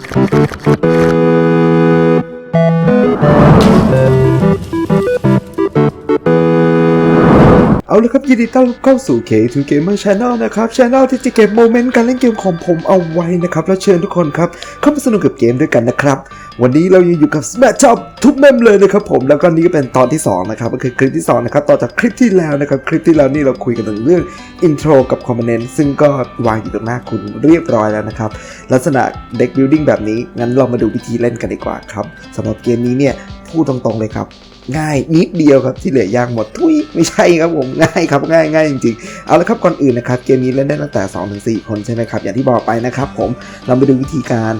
Thank you. ละครับยินดีต้อนรับเข้าสู่ K2 Gamer Channel นะครับ Channel ที่จะเก็บโมเมนต์การเล่นเกมของผมเอาไว้นะครับ แล้วเชิญทุกคนครับเข้ามาสนุกกับเกมด้วยกันนะครับ วันนี้เรายังอยู่กับ Smash Top ทุกเมมเลยนะครับผมแล้วก็นี่ก็เป็นตอนที่สองนะครับ ก็คือคลิปที่สองนะครับ ต่อจากคลิปที่แล้วนะครับ คลิปที่แล้วนี่เราคุยกันถึงเรื่อง intro กับ component ซึ่งก็วางอยู่ตรงหน้าคุณเรียบร้อยแล้วนะครับลักษณะ deck building แบบนี้งั้นเรามาดูวิธีเล่นกันดีกว่าครับสำหรับเกมนี้เนี่ยพูดตรงๆเลยครับ ง่ายนิดเดียวครับที่เหลือยากหมดทุยไม่ใช่ครับผมง่ายครับง่ายง่ายจริงๆเอาละครับก่อนอื่นนะครับเกมนี้เล่นได้ตั้งแต่2-4ถึงคนใช่ไหมครับอย่างที่บอกไปนะครับผมเรามาดูวิธีการ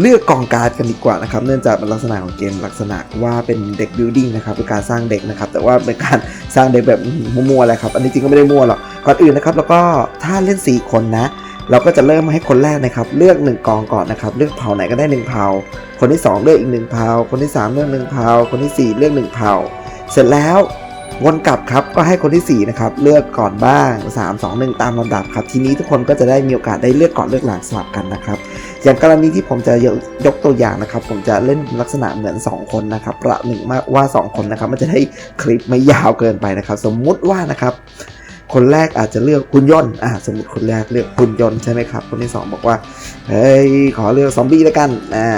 เลือกกองการ์ดกันดีกว่านะครับ เนื่องจากเป็นลักษณะของเกมลักษณะว่าเป็นเด็กบิลดิ้งนะครับเป็นการสร้างเด็กนะครับ แต่ว่าเป็นการสร้างเด็กแบบมั่วๆแหละครับ อันนี้จริงก็ไม่ได้มั่วหรอก ก่อนอื่นนะครับ แล้วก็ถ้าเล่น 4 คนนะ เราก็จะเริ่มให้คนแรกนะครับ เลือก 1 กองก่อนนะครับ เลือกเผ่าไหนก็ได้1เผ่าคนที่ 2 เลือกอีก1เผ่าคนที่ 3 เลือก1เผ่าคนทีสี่ 4 เลือก1เผ่าเสร็จแล้ววนกลับครับก็ให้คนที่4นะครับเลือกก่อนบ้าง 3 2 1 ตามลำดับครับ ทีนี้ทุกคนก็จะได้มีโอกาสได้เลือกก่อนเลือกหลังสลับกันนะครับ อย่างกรณีที่ผมจะยกตัวอย่างนะครับ ผมจะเล่นลักษณะเหมือน 2 คนนะครับประหนึ่งมากว่า 2 คนนะครับ มันจะได้คลิปไม่ยาวเกินไปนะครับ สมมุติว่านะครับ คนแรกอาจจะเลือกหุ่นยนต์อ่าสมมติคนแรกเลือกหุ่นยนต์ใช่ไหมครับ คนที่สองบอกว่า เฮ้ย ขอเลือกซอมบี้แล้วกัน อ่า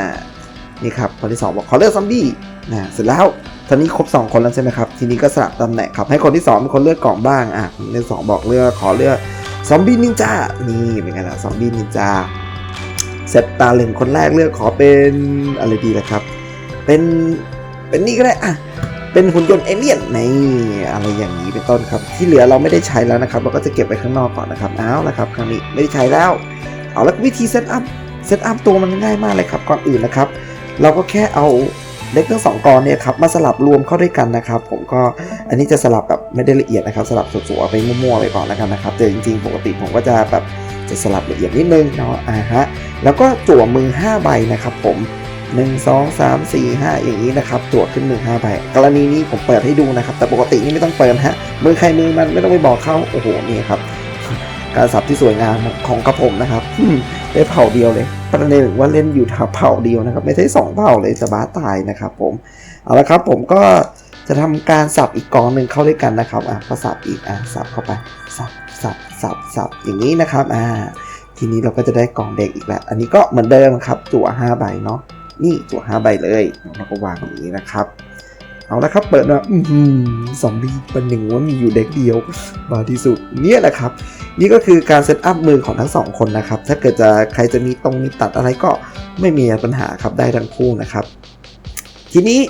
นี่ครับ คนที่สองบอกขอเลือกซอมบี้นะเสร็จแล้วตอนนี้ครบ 2 คนแล้วใช่ไหมครับ ทีนี้ก็สลับตำแหน่งครับ ให้คนที่2เป็นคนเลือกกล่องบ้าง อะคนที่สองบอกเลือกขอเลือกซอมบี้นินจา นี่เป็นไงล่ะ ซอมบี้นินจา เสร็จตาเหลึงคนแรกเลือกขอเป็นอะไรดีล่ะครับ เป็น เป็นนี่ก็ได้ อะ เป็นหุ่นยนต์เอเลี่ยนในอะไรอย่างนี้เป็นต้นครับ ที่เหลือเราไม่ได้ใช้แล้วนะครับ เราก็จะเก็บไว้ข้างนอกก่อนนะครับเอาละครับครั้งนี้ไม่ได้ใช้แล้ว เอาแล้ววิธีเซตอัพเซตอัพตัวมันง่ายมากเลยครับก่อนอื่นนะครับ เราก็แค่เอาเล็กทั้งสองกรเนี่ยครับมาสลับรวมเข้าด้วยกันนะครับ ผมก็อันนี้จะสลับแบบไม่ได้ละเอียดนะครับ สลับสัวๆไปมั่วๆไปก่อนแล้วกันนะครับแต่จริงๆปกติผมก็จะแบบจะสลับละเอียดนิดนึงเนาะอ่าฮะแล้วก็จั่วมือ 5 ใบนะครับผม 1 2 3 4 5 อย่างนี้นะครับจั่วขึ้นมือ5ใบกรณีนี้ผมเปิดให้ดูนะครับ แต่ปกตินี่ไม่ต้องเปิดฮะมือใครมือมันไม่ต้องไปบอกเขาโอ้โหนี่ครับ การสับที่สวยงามของกระผมนะครับได้เผ่าเดียวเลย ประเด็นว่าเล่นอยู่ทับเผ่าเดียวนะครับ ไม่ใช่สองเผ่าเลยจะบ้าตายนะครับ ผมเอาละครับ ผมก็จะทำการสับอีกกองหนึ่งเข้าด้วยกันนะครับอะก็สับอีกอะสับเข้าไปสับสับสับสับอย่างนี้นะครับอ่าทีนี้เราก็จะได้กล่องเด็กอีกแล้ว อันนี้ก็เหมือนเดิมครับ จั่ว5ใบเนาะ นี่จั่ว5ใบเลยเราก็วางอย่างนี้นะครับ เอาละครับเปิดมาอือหือซอมบี้เป็นหนึ่งว่ามีอยู่เด็กเดียวมาที่สุดเนี่ยแหละครับ นี่ก็คือการเซตอัพมือของทั้งสองคนนะครับ ถ้าเกิดจะใครจะมีตรงมีตัดอะไรก็ไม่มีปัญหาครับได้ทั้งคู่นะครับ ทีนี้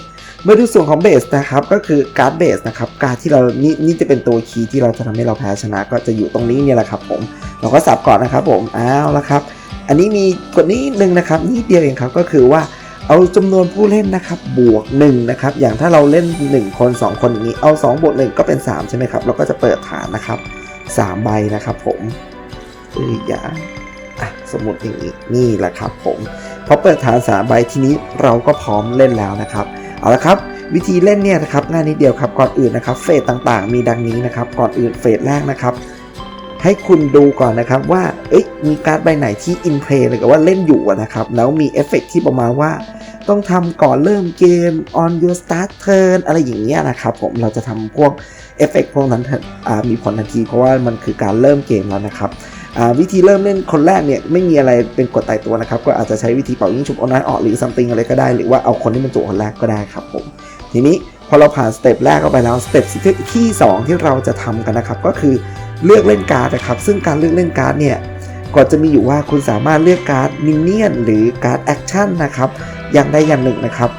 มาดูส่วนของเบสนะครับก็คือการ์ดเบสนะครับการที่เรานี่นี่จะเป็นตัวคีย์ที่เราจะทำให้เราแพ้ชนะ ก็จะอยู่ตรงนี้เนี่ยแหละครับผมเราก็สับก่อนนะครับผมอ้าวแล้วครับ อันนี้มีกฎนี้หนึ่งนะครับนิดเดียวเองครับก็คือว่าเอาจำนวนผู้เล่นนะครับบวก1นะครับอย่างถ้าเราเล่น 1 คน 2 คนอย่างนี้เอา2บวก1ก็เป็น 3 ใช่ไหมครับเราก็จะเปิดฐานนะครับ3ใบนะครับผมเอ้ยอย่าอะสมมติอย่างนี้นี่แหละครับผมพอเปิดฐาน3ใบทีนี้เราก็พร้อมเล่นแล้วนะครับเอาละครับวิธีเล่นเนี่ยนะครับง่ายนิดเดียวครับก่อนอื่นนะครับเฟสต่างๆ มีดังนี้นะครับก่อนอื่นเฟสแรกนะครับ ให้คุณดูก่อนนะครับว่าเอ๊ะมีการ์ดใบไหนที่อินเพลย์หรือว่าเล่นอยู่นะครับแล้วมีเอฟเฟกต์ที่ประมาณว่า ต้องทำก่อนเริ่มเกม on your start turn อะไรอย่างเงี้ยนะครับผมเราจะทำพวกเอฟเฟกต์พวกนั้นมีผลทันทีเพราะว่ามันคือการเริ่มเกมแล้วนะครับวิธีเริ่มเล่นคนแรกเนี่ยไม่มีอะไรเป็นกฎตายตัวนะครับ ก็อาจจะใช้วิธีเป่ายิงฉุบเอาน้อยออกหรือ something อะไรก็ได้ หรือว่าเอาคนที่เป็นตัวคนแรกก็ได้ครับผมทีนี้พอเราผ่านสเต็ปแรกเข้าไปแล้วสเต็ปที่สองที่เราจะทำกันนะครับ ก็คือ เลือกเล่นการ์ดนะครับ ซึ่งการเลือกเล่นการ์ดเนี่ยก็จะมีอยู่ว่าคุณสามารถเลือกการ์ดมินเนี่ยนหรือการ์ดแอคชั่นนะครับอย่างใดอย่างหนึ่งนะครับ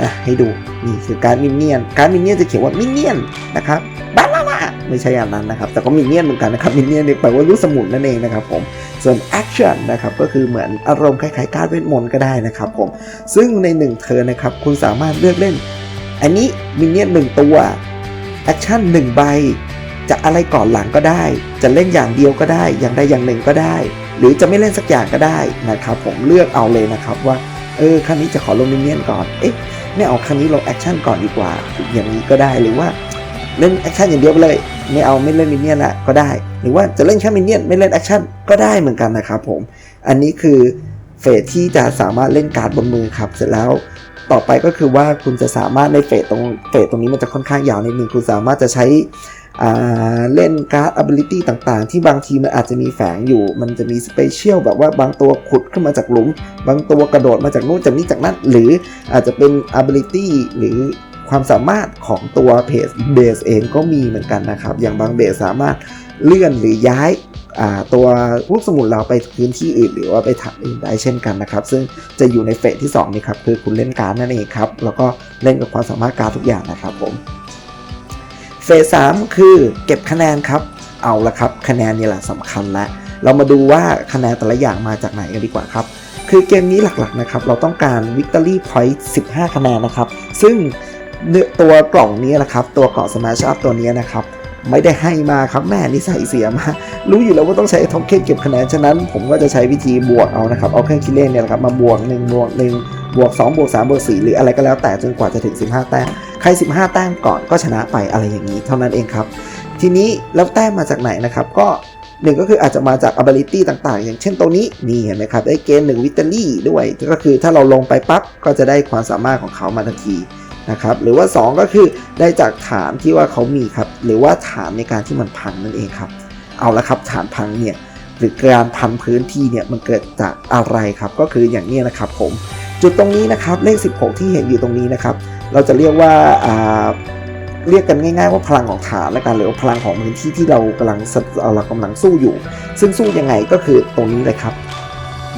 อะให้ดูนี่คือการ์ดมินเนี่ยนการ์ดมินเนี่ยนจะเขียนว่ามินเนี่ยนนะครับบ้าบ้าบ้าไม่ใช่อย่างนั้นนะครับ แต่ก็มินเนี่ยนเหมือนกันนะครับมินเนี่ยนเนี่ยแปลว่าลูกสมุนนั่นเองนะครับผมส่วน action นนะครับก็คือเหมือนอารมณ์คล้ายๆการ์ดเวทมนต์ก็ได้นะครับผมซึ่งในหนึ่งเทอร์นนะครับคุณสามารถเลือกเล่น อันนี้มินเนี่ยนหนึ่งตัว แอคชั่นหนึ่งใบจะอะไรก่อนหลังก็ได้ จะเล่นอย่างเดียวก็ได้ อย่างใดอย่างหนึ่งก็ได้ หรือจะไม่เล่นสักอย่างก็ได้นะครับผมเลือกเอาเลยนะครับว่า เออครั้งนี้จะขอลงมินเนี่ยนก่อน เอ๊ะไม่เอาครั้งนี้ลงแอคชั่นก่อนดีกว่า อย่างนี้ก็ได้ หรือว่าเล่นแอคชั่นอย่างเดียวไปเลย ไม่เอาไม่เล่นมินเนี่ยนละก็ได้ หรือว่าจะเล่นแค่มินเนี่ยนไม่เล่นแอคชั่นก็ได้เหมือนกันนะครับผม อันนี้คือเฟสที่จะสามารถเล่นการ์ดบนมือครับ เสร็จแล้ว ต่อไปก็คือว่าคุณจะสามารถในเฟสตรงเฟสตรงนี้มันจะค่อนข้างยาวนิดนึงคุณสามารถจะใช้เล่นการ์ด ability ต่างๆ ที่บางทีมันอาจจะมีแฝงอยู่ มันจะมีสเปเชียลแบบว่าบางตัวขุดขึ้นมาจากหลุม บางตัวกระโดดมาจากนู่นจากนี้จากนั้น หรืออาจจะเป็น ability หรือความสามารถของตัวเพจเบสเองก็มีเหมือนกันนะครับ อย่างบางเบสสามารถ เลื่อนหรือย้ายตัวลูกสมุนเราไปพื้นที่อื่นหรือว่าไปถังอื่นได้เช่นกันนะครับ ซึ่งจะอยู่ในเฟสที่2นี่ครับคือคุณเล่นการ์ดนั่นเองครับแล้วก็เล่นกับความสามารถการ์ดทุกอย่างนะครับผมเฟสสามคือเก็บคะแนนครับเอาละครับ คะแนนนี่แหละสำคัญแล้วเรามาดูว่าคะแนนแต่ละอย่างมาจากไหนกันดีกว่าครับ คือเกมนี้หลักๆนะครับ เราต้องการ Victory Point 15 คะแนนนะครับ ซึ่งตัวกล่องนี้นะครับ ตัวเกาะ Smash Up ตัวนี้นะครับ ไม่ได้ให้มาครับแม่นิสัยเสียมา รู้อยู่แล้วว่าต้องใช้ทองเค็นเก็บคะแนนฉะนั้นผมก็จะใช้วิธีบวกเอานะครับเอาเครื่องคิดเลขเนี่ยนะครับมาบวก1บวก1บวก2บวก3บวก4หรืออะไรก็แล้วแต่จนกว่าจะถึง 15 แต้มใคร 15 แต้มก่อนก็ชนะไปอะไรอย่างนี้ เท่านั้นเองครับ ทีนี้แล้วแต้มมาจากไหนนะครับก็หนึ่งก็คืออาจจะมาจาก ability ต่างๆ อย่างเช่นตัวนี้นี่เห็นไหมครับได้เกณฑ์หนึ่งวิตาลี่ด้วย ก็คือถ้าเราลงไปปั๊บก็จะได้ความสามารถของเขามาทันที นะครับหรือว่า 2 ก็คือได้จากฐานที่ว่าเขามีครับ หรือว่าฐานในการที่มันพังนั่นเองครับ เอาละครับฐานพังเนี่ยหรือการพันพื้นที่เนี่ยมันเกิดจากอะไรครับ ก็คืออย่างนี้นะครับผมจุดตรงนี้นะครับเลข 16 ที่เห็นอยู่ตรงนี้นะครับ เราจะเรียกว่าาเรียกกันง่ายๆว่าพลังของฐานและกันหรือว่าพลังของพื้นที่ที่เรากำลังเรากำลังสู้อยู่ ซึ่งสู้ยังไงก็คือตรงนี้เลยครับ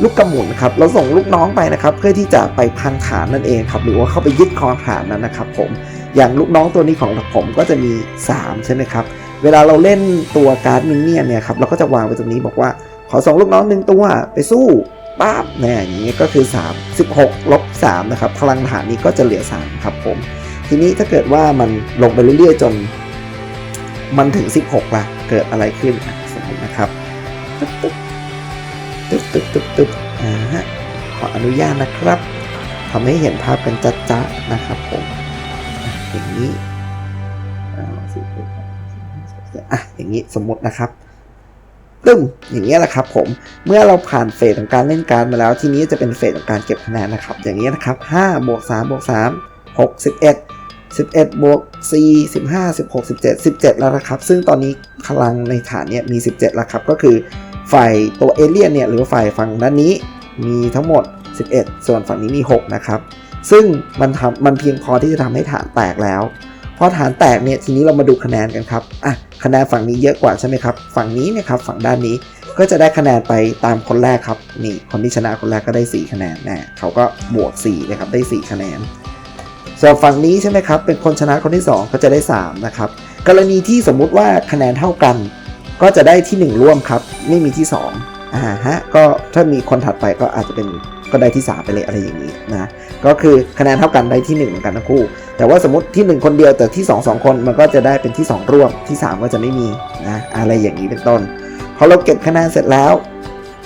ลูกกระหมุนครับเราส่งลูกน้องไปนะครับ เพื่อที่จะไปพังฐานนั่นเองครับ หรือว่าเข้าไปยึดครองฐานนั้นนะครับ ผมอย่างลูกน้องตัวนี้ของผมก็จะมี 3 ใช่ไหมครับ เวลาเราเล่นตัวการ์ดมินเนี่ยเนี่ยครับเราก็จะวางไว้ตรงนี้บอกว่าขอส่งลูกน้องหนึ่งตัวไปสู้ปั๊บเนี่ยอย่างนี้ก็คือ 3 16ลบ3นะครับพลังฐานนี้ก็จะเหลือ3ครับผมทีนี้ถ้าเกิดว่ามันลงไปเรื่อยๆจน มันถึง 16ละเกิดอะไรขึ้นสมมตินะครับ ตึ๊บตึ๊บอ่าฮะขออนุญาตนะครับทำให้เห็นภาพกันจัดๆนะครับผมอย่างนี้อะอย่างนี้สมมตินะครับตึ้มอย่างนี้ยแหละครับผมเมื่อเราผ่านเฟสของการเล่นการดมาแล้ว ทีนี้จะเป็นเฟสของการเก็บคะแนนนะครับ อย่างนี้นะครับ5บวก3บวก3 6 11 11บวก4 15 16 17 17 แล้วนะครับ ซึ่งตอนนี้พลังในฐานเนี่ยมี 17 แล้วครับ ก็คือ ฝ่ายตัวเอเลี่ยนเนี่ยหรือฝ่ายฝั่งด้านนี้มีทั้งหมด 11 ส่วนฝั่งนี้มี 6 นะครับ ซึ่งมันทำมันเพียงพอที่จะทำให้ฐานแตกแล้วพอฐานแตกเนี่ยทีนี้เรามาดูคะแนนกันครับอะคะแนนฝั่งนี้เยอะกว่าใช่ไหมครับ ฝั่งนี้เนี่ยครับฝั่งด้านนี้ก็จะได้คะแนนไปตามคนแรกครับนี่คนที่ชนะคนแรกก็ได้ 4 คะแนนน่เขาก็บวก4เลยครับได้ 4 คะแนนส่วนฝั่งนี้ใช่ไหมครับเป็นคนชนะคนที่ 2 ก็จะได้ 3 นะครับ กรณีที่สมมุติว่าคะแนนเท่ากัน ก็จะได้ที่ 1 ร่วมครับ ไม่มีที่ 2อ่าฮะก็ถ้ามีคนถัดไปก็อาจจะเป็นก็ได้ที่ 3 ไปเลยอะไรอย่างนี้นะก็คือคะแนนเท่ากันได้ที่1เหมือนกันทั้งคู่ แต่ว่าสมมติที่ 1 คนเดียวแต่ที่ 2 2 คนมันก็จะได้เป็นที่ 2 ร่วมที่ 3 ก็จะไม่มีนะอะไรอย่างนี้เป็นต้นพอเราเก็บคะแนนเสร็จแล้ว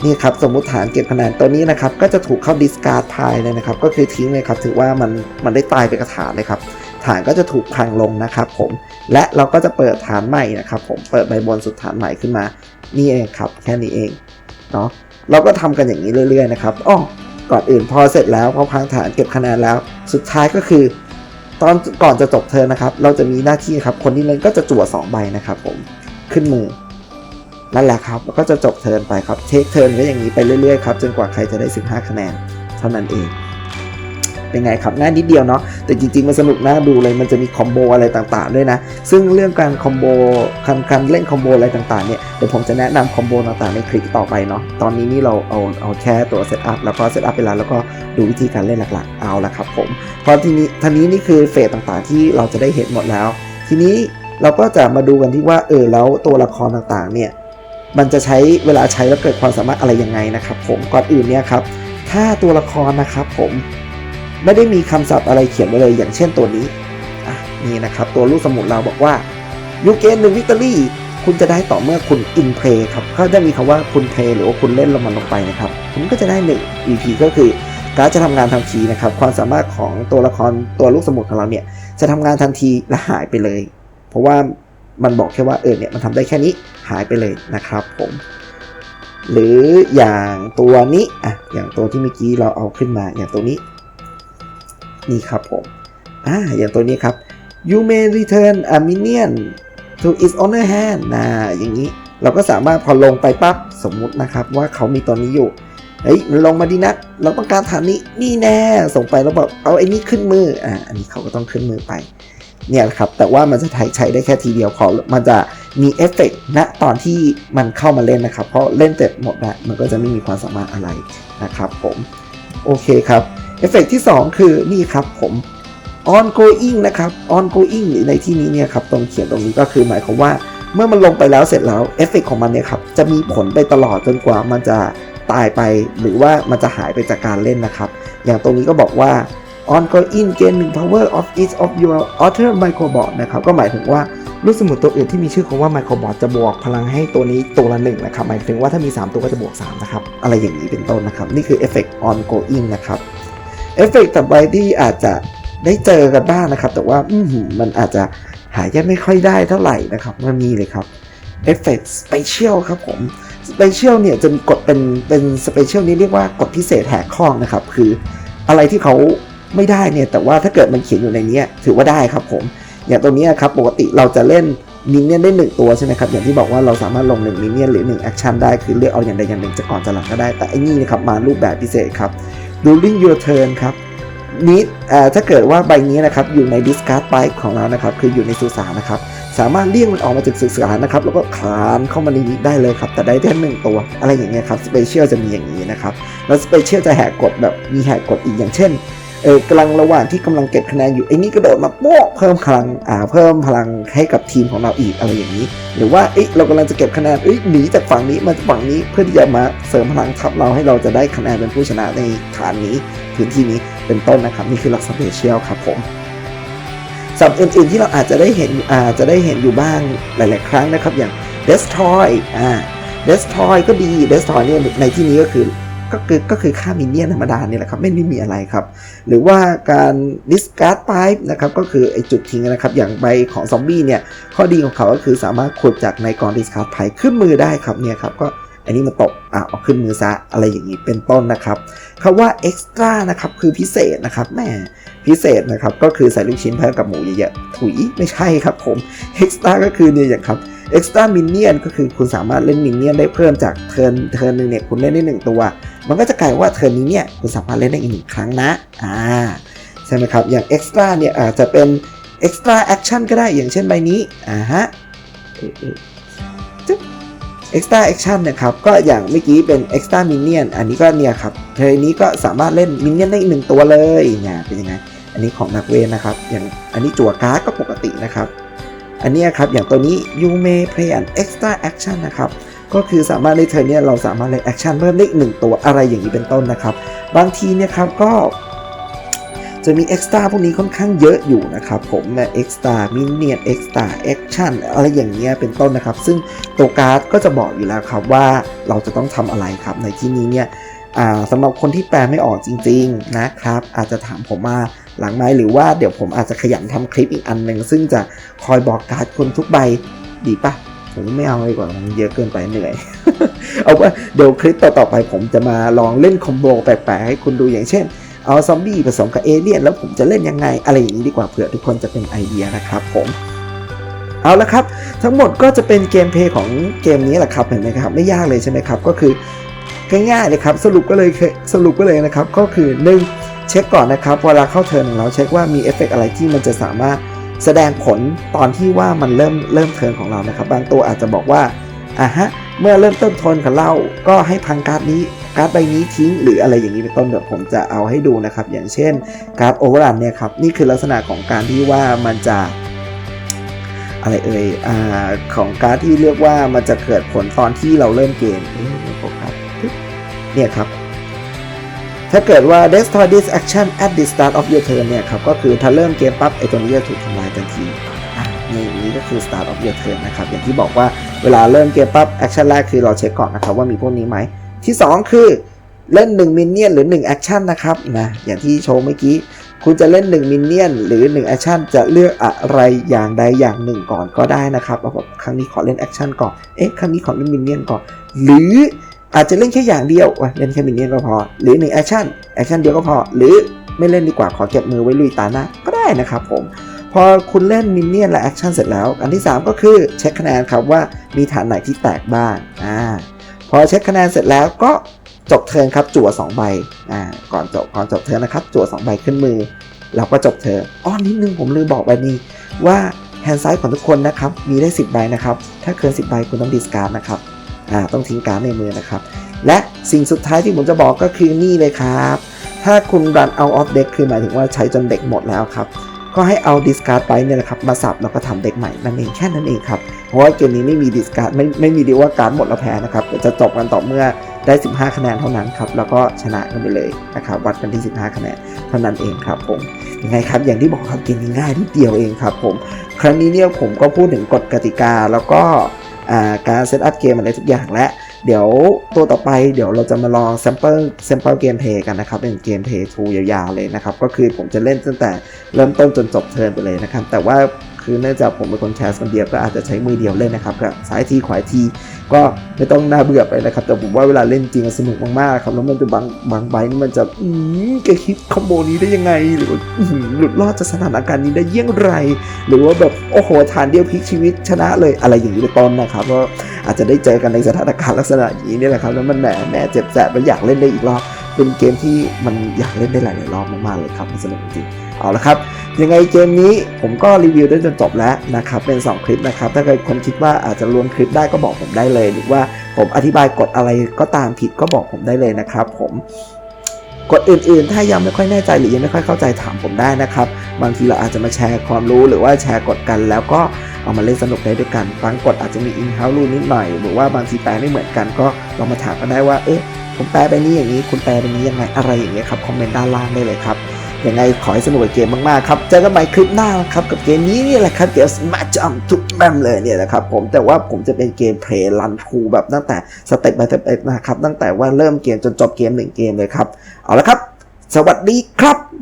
นี่ครับสมมุติฐานเก็บคะแนนตัวนี้นะครับก็จะถูกเข้าดิสการ์ดพายเลยนะครับก็คือทิ้งเลยครับถือว่ามันมันได้ตายไปกับฐานเลยครับ ฐานก็จะถูกพังลงนะครับผมและเราก็จะเปิดฐานใหม่นะครับผมเปิดใบบนสุดฐานใหม่ขึ้นมา นี่เองครับ แค่นี้เองเนาะเราก็ทำกันอย่างนี้เรื่อยๆนะครับอ้อก่อนอื่นพอเสร็จแล้วพอพังฐานเก็บคะแนนแล้ว สุดท้ายก็คือ ตอนก่อนจะจบเทินนะครับ เราจะมีหน้าที่ครับ คนที่เล่นก็จะจั่ว2ใบนะครับผมขึ้นมือนั่นแหละครับแล้วก็จะจบเทิร์นไปครับเทคเทิร์นไว้อย่างนี้ไปเรื่อยๆครับจนกว่าใครจะได้ 15 คะแนน เท่านั้นเอง เป็นไงครับง่ายนิดเดียวเนาะแต่จริงๆมันสนุกน่าดูเลยมันจะมีคอมโบอะไรต่างๆด้วยนะ ซึ่งเรื่องการคอมโบการการเล่นคอมโบอะไรต่างๆเนี่ยเดี๋ยวผมจะแนะนำคอมโบต่างๆในคลิปต่อไปเนาะตอนนี้นี่เราเอาเอาแค่ตัวเซตอัพแล้วก็เซตอัพไปแล้วแล้วก็ดูวิธีการเล่นหลักๆเอาละครับผมพอทีนี้ทีนี้นี่คือเฟสต่างๆ ที่เราจะได้เห็นหมดแล้ว ทีนี้เราก็จะมาดูกันที่ว่าเออแล้วตัวละครต่างๆเนี่ยมันจะใช้เวลาใช้แล้วเกิดความสามารถอะไรยังไงนะครับผมก่อนอื่นเนี่ยครับถ้าตัวละครนะครับผม ไม่ได้มีคำศัพท์อะไรเขียนไว้เลย อย่างเช่นตัวนี้นี่นะครับ ตัวลูกสมุนเราบอกว่ายูเกนหนึ่งวิกตอรี่คุณจะได้ต่อเมื่อคุณอินเพลย์ครับเขาจะมีคำว่าคุณเพลย์หรือว่าคุณเล่นลงมันลงไปนะครับ คุณก็จะได้ 1 EP ก็คือการจะทำงานทันทีนะครับ ความสามารถของตัวละครตัวลูกสมุนของเราเนี่ย จะทำงานทันทีและหายไปเลย เพราะว่ามันบอกแค่ว่าเออเนี่ยมันทำได้แค่นี้หายไปเลยนะครับผม หรืออย่างตัวนี้อะอย่างตัวที่เมื่อกี้เราเอาขึ้นมาอย่างตัวนี้ นี่ครับผมอ่าอย่างตัวนี้ครับ you may return a minion to its owner hand นะอย่างนี้เราก็สามารถพอลงไปปั๊บสมมุตินะครับว่าเขามีตัวนี้อยู่เฮ้ยมันลงมาดีนะเราต้องการฐานนี้นี่แน่ส่งไปแล้วบอกเอาไอ้นี่ขึ้นมืออ่าอันนี้เขาก็ต้องขึ้นมือไปเนี่ยครับแต่ว่ามันจะใช้ได้แค่ทีเดียวพอมันจะมีเอฟเฟกต์ณตอนที่มันเข้ามาเล่นนะครับ เพราะเล่นเสร็จหมดแล้วมันก็จะไม่มีความสามารถอะไรนะครับผม โอเคครับ เอฟเฟกต์ที่ 2 คือนี่ครับผม ongoing นะครับ ongoing ในที่นี้เนี่ยครับตรงเขียนตรงนี้ก็คือหมายความว่าเมื่อมันลงไปแล้วเสร็จแล้วเอฟเฟกของมันเนี่ยครับจะมีผลไปตลอดจนกว่ามันจะตายไป หรือว่ามันจะหายไปจากการเล่นนะครับ อย่างตรงนี้ก็บอกว่า ongoing gain 1 power of each of your other microbot นะครับก็หมายถึงว่าลูกสมุนตัวอื่นที่มีชื่อคำว่า microbot จะบวกพลังให้ตัวนี้ตัวละหนึ่งนะครับหมายถึงว่าถ้ามี 3 ตัวก็จะบวก3นะครับอะไรอย่างนี้เป็นต้นนะครับ นี่คือ effect ongoing นะครับ เอฟเฟกต์ต่อไปที่อาจจะได้เจอกันบ้างนะครับ แต่ว่ามันอาจจะหายากไม่ค่อยได้เท่าไหร่นะครับมันมีเลยครับเอฟเฟกต์สเปเชียลครับผมสเปเชียลเนี่ยจะมีกฎเป็นเป็นสเปเชียลนี้เรียกว่ากฎพิเศษแหกข้องนะครับ คืออะไรที่เขาไม่ได้เนี่ย แต่ว่าถ้าเกิดมันเขียนอยู่ในนี้ถือว่าได้ครับผม อย่างตัวนี้ครับปกติเราจะเล่นมินเนี่ยนได้หนึ่งตัวใช่ไหมครับ อย่างที่บอกว่าเราสามารถลงหนึ่งมินเนี่ยนหรือหนึ่งแอคชั่นได้คือเลือกเอาอย่างใดอย่างหนึ่งจะก่อนจะหลังก็ได้แต่อันนี้นะครับมารูปแบบพิเศษครับ during your turn ครับนี้อ่ถ้าเกิดว่าใบนี้นะครับอยู่ใน discard pipe ของเรานะครับ คืออยู่ในสุสานนะครับ สามารถเรียงมันออกมาจากสุสานนะครับ แล้วก็คลานเข้ามาในนี้ได้เลยครับ แต่ได้แค่หนึ่งตัว อะไรอย่างเงี้ยครับสเปเชียลจะมีอย่างนี้นะครับ แล้วสเปเชียลจะแหกกฎแบบมีแหกกฎอีกอย่างเช่น เออกำลังระหว่างที่กำลังเก็บคะแนนอยู่ไอ้นี่กระโดดมาโป๊ะเพิ่มพลังอ่าเพิ่มพลังให้กับทีมของเราอีกอะไรอย่างนี้ หรือว่าเอ้เรากำลังจะเก็บคะแนนเอ้ยหนีจากฝั่งนี้มาฝั่งนี้เพื่อที่จะมาเสริมพลังทัพเราให้เราจะได้คะแนนเป็นผู้ชนะในฐานนี้พื้นที่นี้เป็นต้นนะครับ นี่คือลักษณะสเปเชียลครับผมสับอื่นๆที่เราอาจจะได้เห็นอาจจะได้เห็นอยู่บ้างหลาย ๆ ครั้งนะครับอย่าง destroy อ่า destroy ก็ดี destroy เนี่ยในที่นี้ก็คือ ก็คือก็คือค่ามินเนี่ยนธรรมดาเนี่ยแหละครับไม่ได้มีอะไรครับ หรือว่าการ discard pipe นะครับก็คือไอจุดทิ้งนะครับอย่างใบของซอมบี้เนี่ยข้อดีของเขาก็คือสามารถขุดจากในกอง discard pipe ขึ้นมือได้ครับเนี่ยครับก็อันนี้มันตกอะเอาขึ้นมือซะอะไรอย่างนี้เป็นต้นนะครับคำว่า extra นะครับคือพิเศษนะครับแม่พิเศษนะครับก็คือใส่ลูกชิ้นเพิ่มกับหมูเยอะๆถุยไม่ใช่ครับผม extra ก็คือเนี่ยอย่างครับ extra minion ก็คือคุณสามารถเล่น minion ได้เพิ่มจากเทิร์นเทิร์นหนึ่งเนี่ยคุณเล่นได้หนึ่งตัว มันก็จะกลายว่าเทิร์นนี้เนี่ยคุณสามารถเล่นได้อีกหนึ่งครั้งนะอ่าใช่ไหมครับ อย่าง extra เนี่ยอาจจะเป็น extra action ก็ได้อย่างเช่นใบนี้อ่าฮะเอ๊ะเอ๊ะจึ๊บ extra action เนะครับ ก็อย่างเมื่อกี้เป็น extra minion อันนี้ก็เนี่ยครับเทิร์นนี้ก็สามารถเล่น minion ได้อีกหนึ่งตัวเลยเนี่ยเป็นยังไง อันนี้ของนักเวทนะครับ อย่างอันนี้จั่วการ์ดก็ปกตินะครับ อันนี้ครับอย่างตัวนี้ you may play an extra action นะครับก็คือสามารถในเทิร์นเนี่ยเราสามารถเล่นแอคชั่นเพิ่มได้อีกหนึ่งตัวอะไรอย่างนี้เป็นต้นนะครับ บางทีเนี่ยครับก็จะมีเอ็กซ์ตร้าพวกนี้ค่อนข้างเยอะอยู่นะครับผมนะเอ็กซ์ตร้ามินเนียนเอ็กซ์ตร้าแอคชั่นอะไรอย่างเงี้ยเป็นต้นนะครับ ซึ่งตัวการ์ดก็จะบอกอยู่แล้วครับว่าเราจะต้องทำอะไรครับในที่นี้เนี่ย สำหรับคนที่แปลไม่ออกจริง ๆนะครับ อาจจะถามผมมาหลังไม้หรือว่าเดี๋ยวผมอาจจะขยันทำคลิปอีกอันหนึ่งซึ่งจะคอยบอกการ์ดคนทุกใบดีปะผมไม่เอาเลยกว่ามันเยอะเกินไปเหนื่อย เอาว่าเดี๋ยวคลิปต่อๆไปผมจะมาลองเล่นคอมโบแปลกๆให้คุณดูอย่างเช่น เอาซอมบี้ผสมกับเอเลี่ยนแล้วผมจะเล่นยังไง อะไรอย่างนี้ดีกว่าเผื่อทุกคนจะเป็นไอเดียนะครับผมเอาละครับ ทั้งหมดก็จะเป็นเกมเพย์ของเกมนี้แหละครับเห็นไหมครับ ไม่ยากเลยใช่ไหมครับ ก็คือ ง่ายๆเลยครับสรุปก็เลยสรุปก็เลยนะครับก็คือ 1 เช็คก่อนนะครับเวลาเข้าเทิร์นของเราเช็คว่ามีเอฟเฟกอะไรที่มันจะสามารถแสดงผลตอนที่ว่ามันเริ่มเริ่มเทิร์นของเรานะครับ บางตัวอาจจะบอกว่าอะฮะเมื่อเริ่มต้นทนของเราก็ให้พังการ์ดนี้การ์ดใบนี้ทิ้ง หรืออะไรอย่างนี้เป็นต้นเดี๋ยวผมจะเอาให้ดูนะครับ อย่างเช่นการ์ดโอเวอร์รันเนี่ยครับนี่คือลักษณะของการที่ว่ามันจะอะไรเอ่ยอของการ์ดที่เรียกว่ามันจะเกิดผลตอนที่เราเริ่มเกม เนี่ยครับ ถ้าเกิดว่า destroy this action at the start of your turn เนี่ยครับ ก็คือถ้าเริ่มเกมปั๊บไอ้ตัวนี้จะถูกทำลายทันทีอะนี่นี่ก็คือ start of your turn นะครับ อย่างที่บอกว่าเวลาเริ่มเกมปั๊บ action แรกคือเราเช็คก่อนนะครับว่ามีพวกนี้ไหม ที่ 2 คือเล่น 1 มินเนี่ยนหรือ1 action นะครับนะอย่างที่โชว์เมื่อกี้ คุณจะเล่น 1 มินเนี่ยนหรือ 1 แอคชั่นจะเลือกอะไรอย่างใดอย่างหนึ่งก่อนก็ได้นะครับเอาแบบครั้งนี้ขอเล่นแอคชั่นก่อน เอ๊ะ ครั้งนี้ขอเล่นมินเนี่ยนก่อน หรือ อาจจะเล่นแค่อย่างเดียววะเล่นแค่มินเนี่ยนก็พอ หรือ1แอคชั่นแอคชั่นเดียวก็พอ หรือไม่เล่นดีกว่าขอเก็บมือไว้ลุยตาหน้าก็ได้นะครับผม พอคุณเล่นมินเนี่ยนและแอคชั่นเสร็จแล้ว อันที่ 3 ก็คือเช็คคะแนนครับว่ามีฐานไหนที่แตกบ้างอ่าพอเช็คคะแนนเสร็จแล้วก็จบเทิร์นครับจั่ว2ใบอ่าก่อนจบก่อนจบเทิร์นนะครับจั่ว2ใบขึ้นมือเราก็จบเทิร์นอ้อนิดนึงผมลืมบอกไปนี่ว่าแฮนด์ไซด์ของทุกคนนะครับ มีได้ 10 ใบนะครับ ถ้าเกิน 10 ใบคุณต้องดิสการ์ดนะครับ อ่าต้องทิ้งการในมือนะครับ และสิ่งสุดท้ายที่ผมจะบอกก็คือนี่เลยครับ ถ้าคุณรันเอาออฟเด็กคือหมายถึงว่าใช้จนเด็กหมดแล้วครับ ก็ให้เอาดิสการ์ดไปเนี่ยนะครับมาสับแล้วก็ทำเด็กใหม่นั่นเองแค่นั้นเองครับ เพราะว่าเกมนี้ไม่มีดิสการ์ดไม่ไม่มีดีว่าการ์ดหมดแล้วแพ้นะครับจะจบกันต่อเมื่อได้ 15 คะแนนเท่านั้นครับ แล้วก็ชนะกันไปเลยนะครับ วัดกันที่ 15 คะแนนเท่านั้นเองครับผมยังไงครับ อย่างที่บอกครับเกมนี้ง่ายนิดเดียวเองครับผม ครั้งนี้เนี่ยผมก็พูดถึงกฎกติกาแล้วก็ การเซตอัพเกมอะไรทุกอย่างและ เดี๋ยวตัวต่อไปเดี๋ยวเราจะมาลองแซมเปิลแซมเปิลเกมเพย์กันนะครับ เป็นเกมเพย์ทูยาวๆเลยนะครับ ก็คือผมจะเล่นตั้งแต่เริ่มต้นจนจบเทิร์นไปเลยนะครับ แต่ว่า คือเนื่องจากผมเป็นคนแคสคนเดียวก็อาจจะใช้มือเดียวเล่นนะครับก็ซ้ายทีขวาทีก็ไม่ต้องน่าเบื่อไปนะครับ แต่ผมว่าเวลาเล่นจริงสนุกมากๆครับแล้วมันจะบางบางใบนี่มันจะอืมแกคิดคอมโบนี้ได้ยังไง หรือว่าหลุดรอดจากสถานการณ์นี้ได้เยี่ยงไร หรือว่าแบบโอ้โหฐานเดียวพลิกชีวิตชนะเลยอะไรอย่างนี้เป็นต้นนะครับก็อาจจะได้เจอกันในสถานการณ์ลักษณะอย่างนี้นี่แหละครับแล้วมันแหมแหมเจ็บแสบมันอยากเล่นได้อีกรอบเป็นเกมที่มันอยากเล่นได้หลายๆรอบมากๆเลยครับมันสนุกจริง เอาละครับ ยังไงเกมนี้ผมก็รีวิวได้จนจบแล้วนะครับ เป็น 2 คลิปนะครับ ถ้าเกิดคนคิดว่าอาจจะรวมคลิปได้ก็บอกผมได้เลย หรือว่าผมอธิบายกฎอะไรก็ตามผิดก็บอกผมได้เลยนะครับ ผมกฎอื่นๆ ถ้ายังไม่ค่อยแน่ใจหรือยังไม่ค่อยเข้าใจถามผมได้นะครับ บางทีเราอาจจะมาแชร์ความรู้หรือว่าแชร์กฎกัน แล้วก็เอามาเล่นสนุกได้ด้วยกันบางกฎอาจจะมีอินเฮ้ารูนิดหน่อย หรือว่าบางทีแปลไม่เหมือนกันก็ลองมาถามกันได้ว่าเอ๊ะผมแปลไปนี้อย่างนี้ คุณแปลไปนี้ยังไงอะไรอย่างเงี้ยครับคอมเมนต์ด้านล่างได้เลยครับ ยังไงขอให้สนุกกับเกมมากๆครับ เจอกันใหม่คลิปหน้าครับกับเกมนี้นี่แหละครับเกมสมาร์ทจัมทุกแมมเลยเนี่ยนะครับผมแต่ว่าผมจะเป็นเกมเพลย์รันทูแบบตั้งแต่สเต็ปไปสเต็ปนะครับตั้งแต่ว่าเริ่มเกมจนจบเกมหนึ่งเกมเลยครับเอาละครับ สวัสดีครับ